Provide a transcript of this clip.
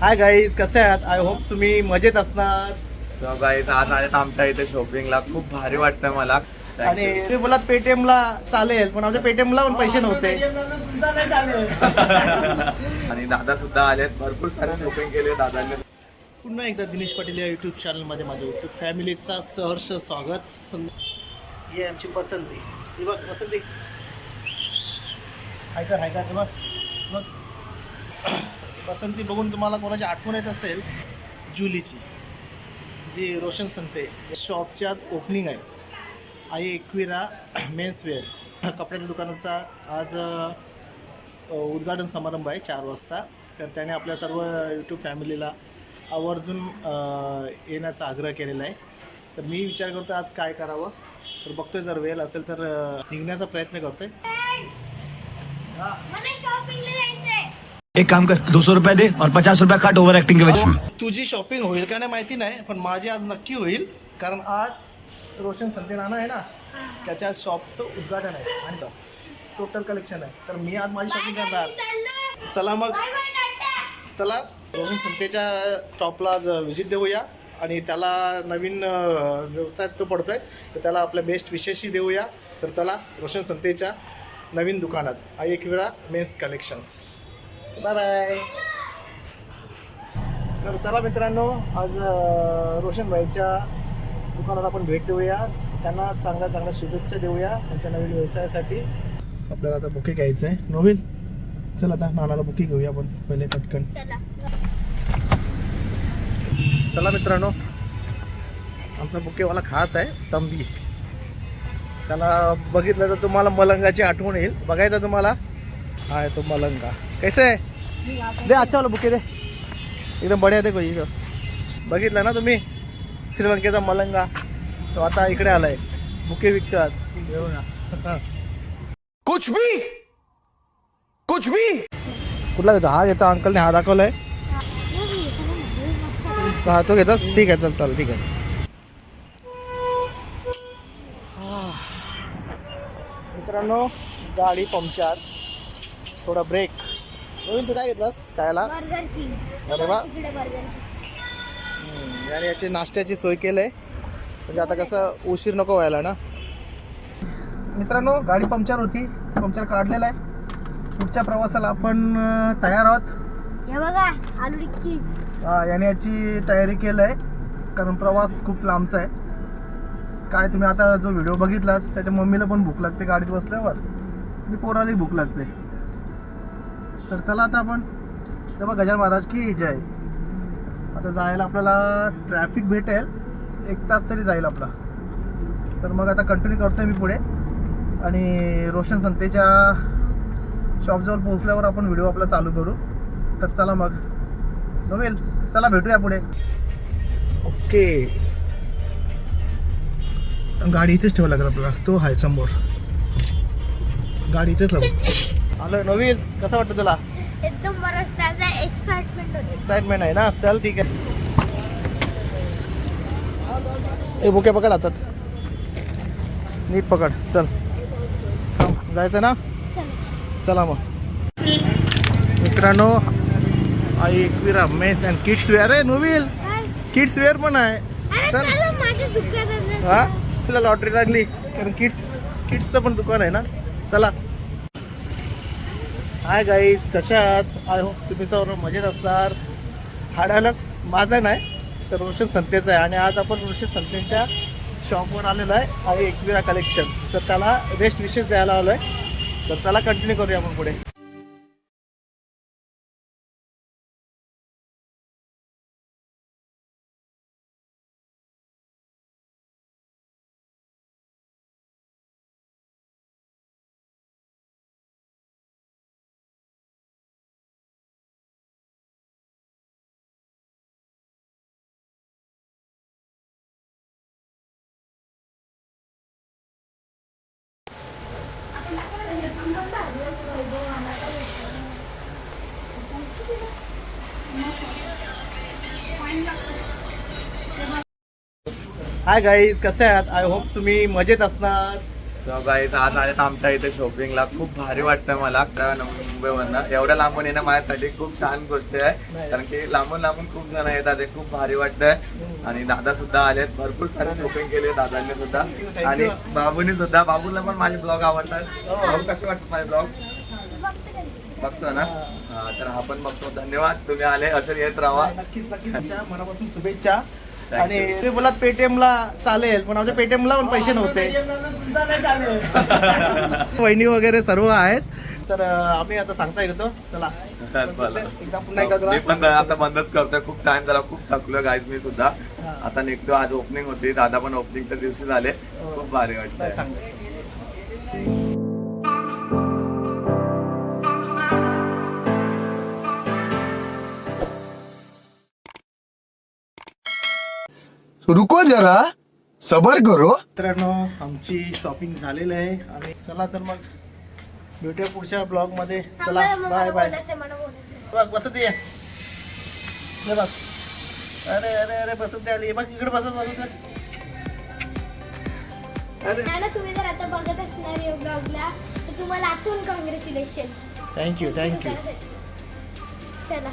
Hi guys कसे आहात? I hope तुम्ही मजेत असणार. सो गाईज आज आल्यात आमच्या इथे शॉपिंगला खूप भारी वाटतं मला. आणि. तुम्ही बोलात पेटीएम ला चालेल पण आमच्या पेटीएम ला पण पैसे नव्हते. आणि दादा सुद्धा आलेत. भरपूर सारे शॉपिंग केले दादांनी. पुन्हा एकदा दिनेश पाटील या युट्यूब चॅनलमध्ये माझ्या युट्यूब फॅमिलीचा सहर्ष स्वागत. ही आमची पसंती. ही बघ पसंती. हायकर हायकर हे बघ बघ. पसंती बघून तुम्हाला कोणाची आठवण येत असेल जुलीची जी रोशन संते. शॉपची आज ओपनिंग आहे. आई एकविरा मेन्सवेअर कपड्याच्या दुकानाचा आज उद्घाटन समारंभ आहे चार वाजता. तर त्याने आपल्या सर्व यूट्यूब फॅमिलीला आवर्जून येण्याचा आग्रह केलेला आहे. तर मी विचार करतो आज काय करावं. तर बघतोय जर वेळ असेल तर निघण्याचा प्रयत्न करतोय. एक काम कर दो सौ दे और पचास रुपये काट ओवर एक्टिंग के वजह तुझी शॉपिंग होईल का नाही माहिती नाही पण माझी आज नक्की होईल कारण आज रोशन संते नाना आहे ना त्याच्या शॉपचं उद्घाटन आहे आणि टोटल कलेक्शन आहे. तर मी आज माझी शॉपिंग करणार. चला मग. चला. रोशन संतेच्या शॉपला आज व्हिजिट देऊया आणि त्याला नवीन व्यवसायात तो पडतोय तर त्याला आपल्या बेस्ट विशेषही देऊया. तर चला रोशन संतेच्या नवीन दुकानात. Aai Ekvira mens collections bye bye तर चला मित्रांनो आज रोशन भाईच्या दुकानात आपण भेट देऊया. त्यांना चांगल्या चांगल्या शुभेच्छा देऊया त्यांच्या नवीन व्यवसायासाठी. आपल्याला आता बुके घ्यायचं आहे नोवेल चल आता नानाला बुके घेऊया आपण पहिले पटकन. चला. चला मित्रांनो आमचा बुकेवाला खास आहे तंबी. त्याला बघितलं तर तुम्हाला मलंगाची आठवण येईल. बघायचं तुम्हाला? हा तो मलंगा. कैसे? आहे दे अच्छा वाला बुके दे। एकदम बढिया दे कोई. बघितलं ना तुम्ही? श्रीलंकेचा मलंगा. तो आता इकडे आलाय. बुके विकतो आज. ना कुछ भी? कुछ भी? कुठला घेतो हा घेतो अंकलने हा दाखवलाय. हा तो घेतो. ठीक आहे चल चल ठीक आहे. मित्रांनो गाडी पंक्चर. थोडा ब्रेक. नवीन तू काय घेतलास? खायला? Burger King. अरे वा. इकडे बर्गर हम्म, आणि याची नाश्त्याची सोय केली आहे म्हणजे आता कसं उशीर नको व्हायला ना? मित्रांनो गाडी पंक्चर होती. पंक्चर काढलेला आहे. पुढच्या प्रवासाला आपण अं, तयार आहोत. हे बघा आलू टिक्की हा, याने याची तयारी केलं आहे कारण प्रवास खूप लांबचा आहे. काय तुम्ही आता जो व्हिडिओ बघितलास त्याच्या मम्मीला पण भूक लागते गाडीत बसल्यावर. आणि पोरालाही भूक लागते. तर चला आता आपण तेव्हा गजान महाराज की जय. आता जायला आपल्याला ट्रॅफिक भेटेल एक तास तरी जाईल आपला. तर मग आता कंटिन्यू करतोय मी पुढे. आणि रोशन संतेच्या शॉपजवळ पोहोचल्यावर आपण व्हिडिओ आपला चालू करू. तर चला मग. नोवेल चला भेटूया पुढे. ओके. गाडी इथेच ठेवावं लागेल आपल्याला. तो आहे समोर. गाडी इथेच लागेल आलो नोवेल कसं वाटतं तुला? एकदम एक्साइटमेंट होते. एक्साइटमेंट आहे ना? चल ठीक आहे. ए बुके पकड हातात. नीट पकड. चल. जायचं ना? चला. मग. मित्रांनो Aai Ekvira mens and kids wear आहे नोवेल. किड्स वेअर पण आहे. चल. हा? तुला लॉटरी लागली? कारण किड्स किड्सचं पण दुकान आहे ना? चला. हाय गाईज कशा आहात? आय होप तुम्ही सर्व मजेत असणार. हा माझा नाही तर रोशन संतेचा आहे. आणि आज आपण रोशन संतेच्या शॉपवर आलेलो आहे आणि एकविरा कलेक्शन तर त्याला रेस्ट विशेष द्यायला आलो आहे तर चला कंटिन्यू करूया आपण पुढे. हाय गाईज कसे आहात? आय होप तुम्ही मजेत असणार. सो गाईज आज आले आमच्या इथे शॉपिंगला खूप भारी वाटतं मला त्या मुंबईवरनं एवढ्या लांबून येणं माझ्यासाठी खूप छान गोष्ट आहे. कारण की लांबून लांबून खूप जण येतात ते खूप भारी वाटतंय. आणि दादा सुद्धा आलेत. भरपूर सारे शॉपिंग केले दादांनी सुद्धा. आणि बाबूनी सुद्धा. बाबूला पण माझे ब्लॉग आवडतात. बाबू कसे वाटतात माझे ब्लॉग बघतो ना? हा तर हा पण बघतो. धन्यवाद. तुम्ही आले. असे येत राहा नक्कीच नक्कीच. मनापासून शुभेच्छा. आणि तुम्ही बोलात पेटीएमला चालेल पण आमच्या पेटीएमला पण पैसे नव्हते. वहिनी वगैरे सर्व आहेत. तर आम्ही आता सांगता येतो. चला. पण आता बंदच करतोय. खूप टाइम झाला. खूप थकलो गाईज मी सुद्धा. आता निघतो. आज ओपनिंग होती. दादा पण ओपनिंगच्या दिवशी झाले. हो. खूप भारी नाही, रुको जरा सबर करो. मित्रांनो आमची शॉपिंग झालेली आहे. आणि चला तर मग भेटूया पुढच्या ब्लॉगमध्ये चला बाय बाय बघ बसत ये. बघ. अरे अरे अरे बसत आली. बघ इकडे बसत बसत अरे. तुम्ही जर आता बघत असणार या ब्लॉगला तर तुम्हाला कॉंग्रॅच्युलेशन थँक्यू थँक्यू चला.